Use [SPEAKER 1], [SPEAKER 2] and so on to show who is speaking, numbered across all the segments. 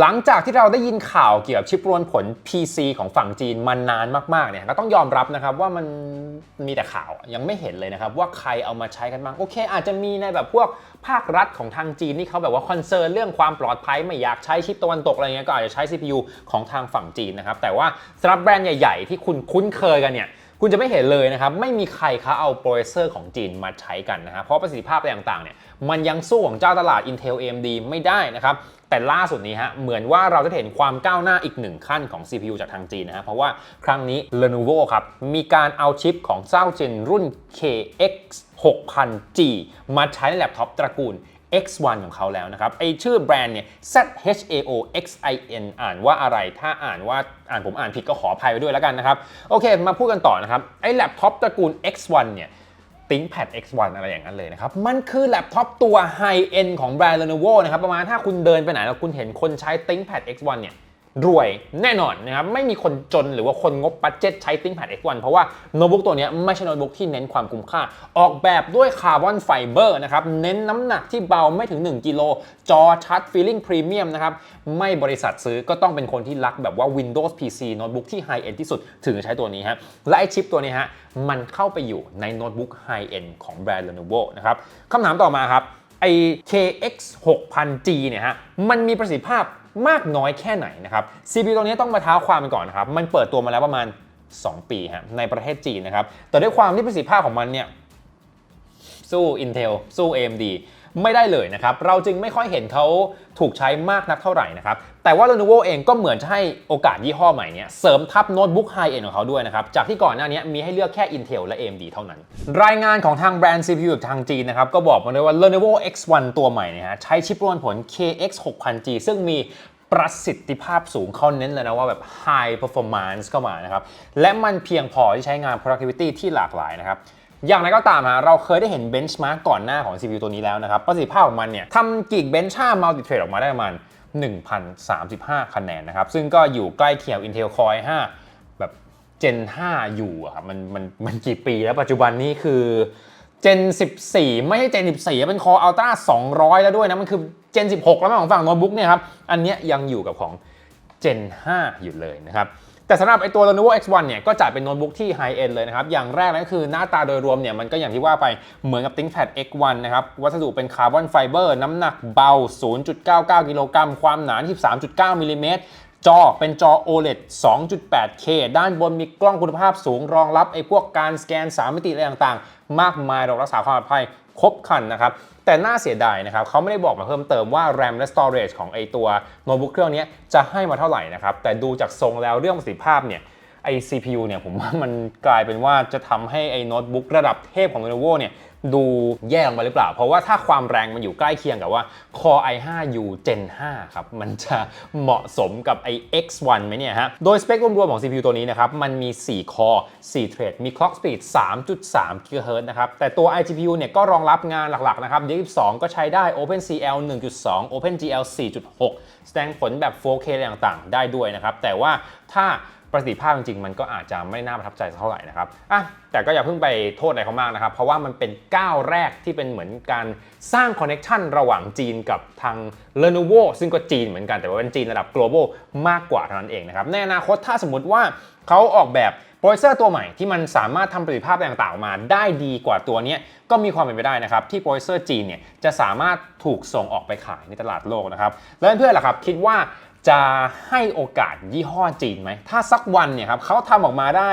[SPEAKER 1] หลังจากที่เราได้ยินข่าวเกี่ยวกับชิปรวนผล PC ของฝั่งจีนมานานมากๆเนี่ยก็ต้องยอมรับนะครับว่ามันมีแต่ข่าวยังไม่เห็นเลยนะครับ ว่าใครเอามาใช้กันบ้างโอเค อาจจะมีในแบบพวกภาครัฐของทางจีนที่เขาแบบว่าคอนเซิร์นเรื่องความปลอดภัยไม่อยากใช้ชิปตะวันตกอะไรเงี้ยก็อาจจะใช้ CPU ของทางฝั่งจีนนะครับแต่ว่าสำหรับแบรนด์ใหญ่ ๆ ที่คุณคุ้นเคยกันเนี่ย คุณจะไม่เห็นเลยนะครับ ไม่มีใครเขาเอาโปรเซสเซอร์ของจีนมาใช้กันนะครับเพราะประสิทธิภาพอะไรต่างๆเนี่ยมันยังสู้ของเจ้าตลาด Intel AMD ไม่ได้นะครับแต่ล่าสุดนี้ฮะเหมือนว่าเราจะเห็นความก้าวหน้าอีกหนึ่งขั้นของ CPU จากทางจีนนะฮะเพราะว่าครั้งนี้ Lenovo ครับมีการเอาชิปของเจ้าเจนรุ่น KX 6000G มาใช้ในแล็ปท็อปตระกูล X1 ของเขาแล้วนะครับไอชื่อแบรนด์เนี่ย ZHAO XIN อ่านว่าอะไรถ้าอ่านว่าอ่านผมอ่านผิดก็ขออภัยไว้ด้วยแล้วกันนะครับ โอเค มาพูดกันต่อนะครับ ไอแล็ปท็อปตระกูล X1 เนี่ย ThinkPad X1 อะไรอย่างนั้นเลยนะครับ มันคือแล็ปท็อปตัวไฮเอ็นของแบรนด์ Lenovo นะครับ ประมาณถ้าคุณเดินไปไหนแล้วคุณเห็นคนใช้ ThinkPad X1 เนี่ย รวยแน่นอนนะครับไม่มีคนจนหรือว่าคนงบบัตเจ็ตใช้ ThinkPad X1 เพราะว่าโน้ตบุ๊กตัวนี้ไม่ใช่โน้ตบุ๊กที่เน้นความคุ้มค่า ออกแบบด้วยคาร์บอนไฟเบอร์นะครับเน้นน้ำหนักที่เบาไม่ถึง 1กิโลจอชัดฟีลิ่งพรีเมียมนะครับไม่บริษัทซื้อก็ต้องเป็นคนที่รักแบบว่า Windows PC โน้ตบุ๊กที่ไฮเอ็นที่สุดถึงจะใช้ตัวนี้ฮะและไอชิปตัวนี้ฮะมันเข้าไปอยู่ในโน้ตบุ๊กไฮเอ็นของแบรนด์ Lenovo นะครับคำถามต่อมาครับไอ KX 6000G เนี่ยฮะมันมีประสิทธิภาพ มากน้อยแค่ไหนนะครับ CPU ตัวนี้ต้องมาเท้าความกันก่อนนะครับ มันเปิดตัวมาแล้วประมาณ 2 ปีฮะในประเทศจีนนะครับ แต่ด้วยความที่ประสิทธิภาพของมันเนี่ยสู้ Intel สู้ AMD ไม่ได้เลยนะครับ เราจึงไม่ค่อยเห็นเขาถูกใช้มากนักเท่าไหร่นะครับ แต่ว่า Lenovo เองก็เหมือนจะให้โอกาสยี่ห้อใหม่เนี้ยเสริมทับโน้ตบุ๊กไฮเอ็นของเขาด้วยนะครับ จากที่ก่อนหน้านี้มีให้เลือกแค่ Intel และ AMD เท่านั้น รายงานของทางแบรนด์ CPU ทางจีนนะครับ ก็บอกมาเลยว่า Lenovo X1 ตัวใหม่นี่ฮะใช้ชิปรวนผล KX 6000G ซึ่งมีประสิทธิภาพสูงเขาเน้นเลยนะว่าแบบ high performance เข้ามานะครับ และมันเพียงพอที่ใช้งาน productivity ที่หลากหลายนะครับ อย่างไรก็ตามฮะเราเคยได้เห็นเบนช์มาร์กก่อนหน้าของ CPU ตัวนี้แล้วนะครับ ประสิทธิภาพของมันเนี่ยทำกิกเบนช์ค่ามัลติเทรดออกมาได้ประมาณ1,035 คะแนนนะครับ ซึ่งก็อยู่ใกล้เคียง Intel Core i5 แบบ Gen 5อยู่อะครับมันมันมันกี่ปีแล้วปัจจุบันนี้คือ Gen 14 ไม่ใช่ Gen 14 เป็น Core Ultra 200 แล้วด้วยนะ มันคือ Gen 16 แล้วมั้งของฝั่งโน้ตบุ๊กเนี่ยครับ อันเนี้ยยังอยู่กับของ Gen 5อยู่เลยนะครับ แต่สำหรับไอตัว Lenovo X1 เนี่ยก็จะเป็นโน้ตบุ๊กที่ไฮเอ็นเลยนะครับ อย่างแรกเลยก็คือหน้าตาโดยรวมเนี่ยมันก็อย่างที่ว่าไปเหมือนกับ ThinkPad X1 นะครับ วัสดุเป็นคาร์บอนไฟเบอร์น้ำหนักเบา 0.99 กิโลกรัม ความหนา 23.9มิลลิเมตรจอเป็นจอ OLED 2.8K ด้านบนมีกล้องคุณภาพสูงรองรับไอ้พวกการสแกน 3 มิติอะไรต่างๆ มากมายรองรักษาความปลอดภัย ครบคันนะครับ แต่น่าเสียดายนะครับเขาไม่ได้บอกมาเพิ่มเติมว่า RAM และ Storage ของไอตัวโน้ตบุ๊กเครื่องนี้จะให้มาเท่าไหร่นะครับแต่ดูจากทรงแล้วเรื่องประสิทธิภาพเนี่ย ไอ CPU เนี่ยผมว่ามันกลายเป็นว่าจะทำให้ไอโน้ตบุ๊กระดับเทพของ Lenovo เนี่ยดูแย่ลงไปหรือเปล่า เพราะว่าถ้าความแรงมันอยู่ใกล้เคียงกับว่า Core i5U Gen 5 ครับ มันจะเหมาะสมกับไอ X1 ไหมเนี่ยฮะ โดยสเปครวมๆของ CPU ตัวนี้นะครับ มันมี4 Core 4 Thread มี Clock Speed 3.3 GHz นะครับ แต่ตัว iGPU เนี่ยก็รองรับงานหลักๆ นะครับ DX2 ก็ใช้ได้ OpenCL 1.2 OpenGL 4.6 แสดงผลแบบ 4K อะไรต่างๆ ได้ด้วยนะครับ แต่ว่าถ้า ประสิทธิภาพจริงๆ มันก็อาจจะไม่น่าประทับใจเท่าไหร่นะครับอะแต่ก็อย่าเพิ่งไปโทษอะไรเขามากนะครับ เพราะว่ามันเป็นก้าวแรกที่เป็นเหมือนการสร้างคอนเน็ชันระหว่างจีนกับทาง Lenovo ซึ่งก็จีนเหมือนกันแต่ว่าเป็นจีนระดับ global มากกว่าเท่านั้นเองนะครับในอนาคตถ้าสมมติว่าเขาออกแบบโปรเซอร์ตัวใหม่ที่มันสามารถทำประสิทธิภาพต่างๆมาได้ดีกว่าตัวนี้ก็มีความเป็นไปได้นะครับ ที่โปรเซอร์จีนเนี่ยจะสามารถถูกส่งออกไปขายในตลาดโลกนะครับ แล้วเพื่อนๆล่ะครับ คิดว่า จะให้โอกาสยี่ห้อจีนไหม ถ้าสักวันเนี่ยครับเขาทำออกมาได้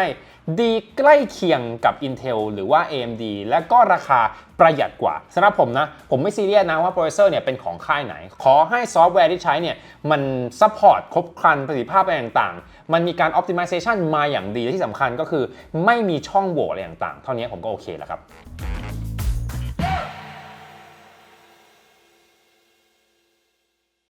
[SPEAKER 1] ดีใกล้เคียงกับ Intel หรือว่า AMD และก็ราคาประหยัดกว่าสำหรับผมนะ ผมไม่ซีเรียสนะว่าโปรเซสเซอร์เนี่ยเป็นของค่ายไหน ขอให้ซอฟต์แวร์ที่ใช้เนี่ยมันซัพพอร์ตครบครันประสิทธิภาพอะไรต่างๆ มันมีการ optimization มาอย่างดีและที่สำคัญก็คือ ไม่มีช่องโหว่อะไรต่างๆ เท่านี้ผมก็โอเคแล้วครับ